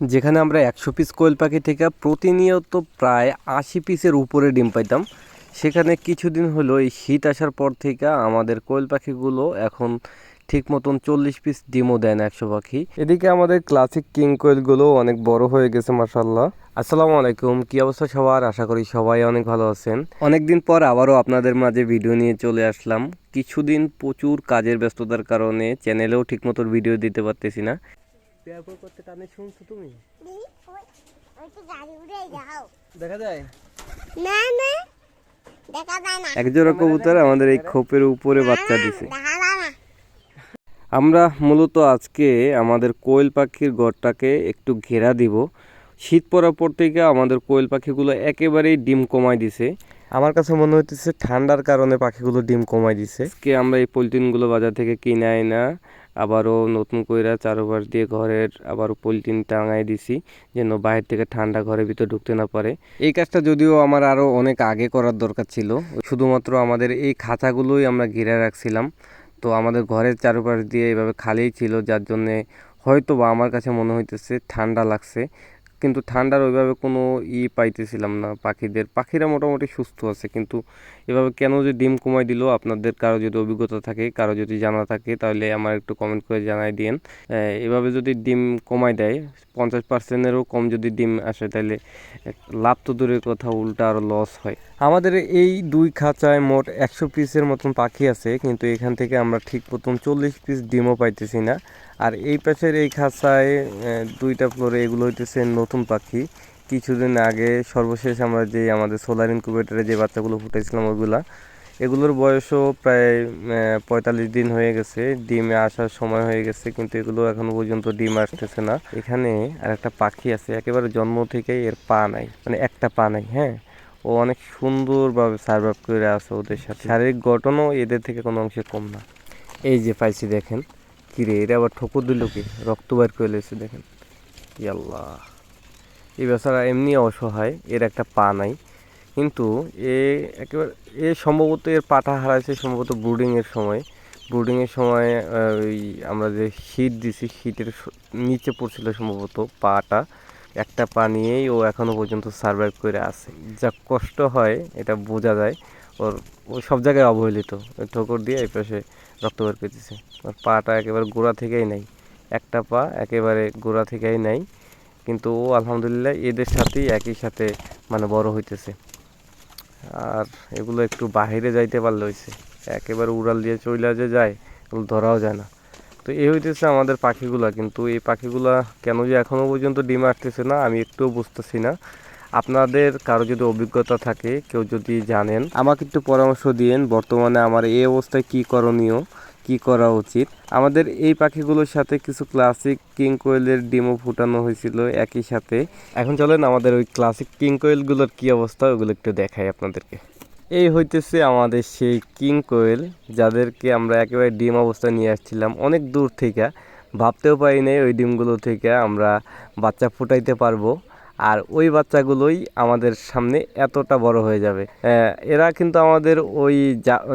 যেখানে আমরা একশো পিস কোয়েল পাখি থেকে প্রতিনিয়ত প্রায় আশি পিসের উপরে ডিম পাইতাম। সেখানে কিছুদিন হলো এই শীত আসার পর থেকে আমাদের কোয়েল পাখিগুলো এখন ঠিক মতন চল্লিশ পিস ডিমও দেয় না একশো পাখি। এদিকে আমাদের ক্লাসিক কিং কোয়েলগুলো অনেক বড় হয়ে গেছে মার্শাল্লাহ আসসালামু আলাইকুম, কি অবস্থা সবার? আশা করি সবাই অনেক ভালো আছেন। অনেকদিন পর আবারও আপনাদের মাঝে ভিডিও নিয়ে চলে আসলাম। কিছুদিন প্রচুর কাজের ব্যস্ততার কারণে চ্যানেলেও ঠিকমতো ভিডিও দিতে পারতেছি না। ব্যবহার করতে কানে শুনছো তুমি? দেখা যায়? না না দেখা যায় না একজোড়া কবুতর আমাদের এই খোপের উপরে বাচ্চা দিছে। আমরা মূলত আজকে আমাদের কোয়েল পাখির ঘরটাকে একটু ঘেরা দিব। শীত পড়ার পর থেকে আমাদের কোয়েল পাখিগুলো একেবারেই ডিম কমাই দিছে। আমার কাছে মনে হইতেছে ঠান্ডার কারণে পাখিগুলো ডিম কমাই দিছে। আজকে আমরা এই পলিথিনগুলো বাজার থেকে কিনে আই না আবারও নতুন কইরা চারোপাশ দিয়ে ঘরের আবারও পলিথিন টাঙাই দিছি যেন বাইরে থেকে ঠান্ডা ঘরের ভিতর ঢুকতে না পারে। এই কাজটা যদিও আমার আরও অনেক আগে করার দরকার ছিল শুধুমাত্র আমাদের এই খাঁচাগুলোই আমরা ঘিরে রাখছিলাম। তো আমাদের ঘরের চারপাশ দিয়ে এভাবে খালিই ছিল যার জন্যে হয়তো বা আমার কাছে মনে হইতেছে ঠান্ডা লাগছে। কিন্তু ঠান্ডার ওইভাবে কোনো ই পাইতেছিলাম না পাখিদের। পাখিরা মোটামুটি সুস্থ আছে কিন্তু এভাবে কেন যে ডিম কমাই দিল আপনাদের কারও যদি অভিজ্ঞতা থাকে কারও যদি জানা থাকে তাহলে আমার একটু কমেন্ট করে জানাই আহ, এভাবে যদি ডিম কমাই দেয় পঞ্চাশ পার্সেন্টেরও কম যদি ডিম আসে তাহলে লাভ তো দূরের কথা উল্টা আরও লস হয়। আমাদের এই দুই খাঁচায় মোট একশো পিসের মতন পাখি আছে কিন্তু এখান থেকে আমরা ঠিক প্রথম চল্লিশ পিস ডিমও পাইতেছি না। আর এই পাশের এই খাঁচায় দুইটা ফ্লোরে এগুলো হইতেছে নতুন পাখি। কিছুদিন আগে সর্বশেষ আমরা যে আমাদের সোলার ইনকুবেটরে যে বাচ্চাগুলো ফুটেছিলাম ওইগুলা, এগুলোর বয়সও প্রায় পঁয়তাল্লিশ দিন হয়ে গেছে। ডিমে আসার সময় হয়ে গেছে, কিন্তু এগুলো এখনও পর্যন্ত ডিম আসতেছে না। এখানে আর একটা পাখি আছে, একেবারে জন্ম থেকেই এর পা নাই মানে একটা পা নাই হ্যাঁ? ও অনেক সুন্দরভাবে সার্ভাইভ করে আছে ওদের সাথে। শারীরিক গঠনও এদের থেকে কোনো অংশে কম না। এই যে পাইছি দেখেন, কিরে, এটা আবার ঠকুর দিল কি? রক্ত বার করে লেছে দেখেন। ইয়াল্লাহ। এই বেচারা এমনি অসহায়, এর একটা পা নাই। কিন্তু এ একেবারে, এ সম্ভবত এর পাটা হারাইছে সম্ভবত ব্রুডিংয়ের সময়। ব্রুডিংয়ের সময় ওই আমরা যে শীত দিছি, শীতের নিচে পড়ছিল সম্ভবত পাটা। একটা পা নিয়েই ও এখনও পর্যন্ত সার্ভাইভ করে আছে। যা কষ্ট হয়, এটা বোঝা যায়। ওর, ও সব জায়গায় অবহেলিত। ঠোকর দিয়ে এই পাশে রক্ত বের করতেছে ওর পাটা একেবারে গোড়া থেকেই নাই। একটা পা একেবারে গোড়া থেকেই নাই। কিন্তু ও আলহামদুলিল্লাহ এদের সাথেই একই সাথে মানে বড় হইতেছে। আর এগুলো একটু বাইরে যাইতে পারলে হয়েছে একেবারে উড়াল দিয়ে চইলা যে যায়, এগুলো ধরাও যায় না। তো এই হইতেছে আমাদের পাখিগুলা, কিন্তু এই পাখিগুলা কেন যে এখনও পর্যন্ত ডিম আসতেছে না, আমি একটুও বুঝতেছি না। আপনাদের কারও যদি অভিজ্ঞতা থাকে, কেউ যদি জানেন, আমাকে একটু পরামর্শ দিন বর্তমানে আমার এই অবস্থায় কি করণীয়। কি করা উচিত? আমাদের এই পাখিগুলোর সাথে কিছু ক্লাসিক কিং কোয়েলের ডিমও ফুটানো হয়েছিল একই সাথে। এখন চলেন আমাদের ওই ক্লাসিক কিং কোয়েলগুলোর কি অবস্থা, ওগুলো একটু দেখাই আপনাদেরকে। এই হইতেছে আমাদের সেই কিং কোয়েল, যাদেরকে আমরা একেবারে ডিম অবস্থায় নিয়ে আসছিলাম অনেক দূর থেকে। ভাবতেও পারি নাই ওই ডিমগুলো থেকে আমরা বাচ্চা ফুটাইতে পারব। আর ওই বাচ্চাগুলোই আমাদের সামনে এতটা বড় হয়ে যাবে। এরা কিন্তু আমাদের ওই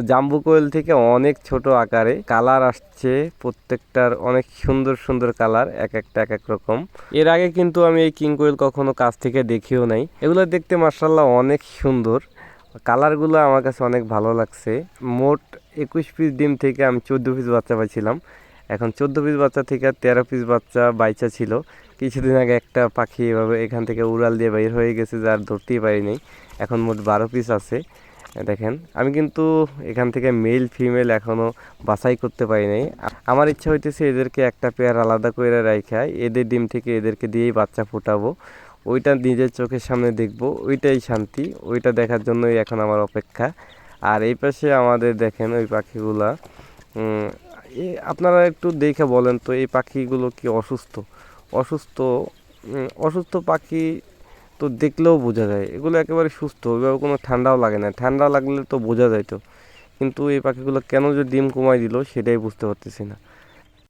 জাম্বু কোয়েল থেকে অনেক ছোট আকারে কালার আসছে, প্রত্যেকটার অনেক সুন্দর সুন্দর কালার, এক একটা এক এক রকম। এর আগে কিন্তু আমি এই কিং কোয়েল কখনো কাছ থেকে দেখিও নাই। এগুলো দেখতে মার্শাল্লাহ অনেক সুন্দর। কালারগুলো আমার কাছে অনেক ভালো লাগছে। মোট একুশ পিস ডিম থেকে আমি চোদ্দ পিস বাচ্চা পাইছিলাম। এখন চোদ্দ পিস বাচ্চা থেকে তেরো পিস বাচ্চা বাইচা ছিল। কিছুদিন আগে একটা পাখি এভাবে এখান থেকে উড়াল দিয়ে বের হয়ে গেছে, যার ধরতেই পারিনি। এখন মোট বারো পিস আছে। দেখেন, আমি কিন্তু এখান থেকে মেল ফিমেল এখনও বাছাই করতে পারি নাই। আমার ইচ্ছা হইতেছে এদেরকে একটা পেয়ার আলাদা করে রাখা এদের ডিম থেকে এদেরকে দিয়েই বাচ্চা ফুটাবো। ওইটা নিজের চোখের সামনে দেখব, ওইটাই শান্তি। ওইটা দেখার জন্যই এখন আমার অপেক্ষা। আর এই পাশে আমাদের দেখেন ওই পাখিগুলা আপনারা একটু দেখে বলেন তো, এই পাখিগুলো কি অসুস্থ? অসুস্থ অসুস্থ পাখি তো দেখলেও বোঝা যায়, এগুলো একেবারে সুস্থ, ওইভাবে কোনো ঠান্ডাও লাগে না, ঠান্ডা লাগলে তো বোঝা যায় তো। কিন্তু এই পাখিগুলো কেন যে ডিম কমাই দিল সেটাই বুঝতে পারতেছি না।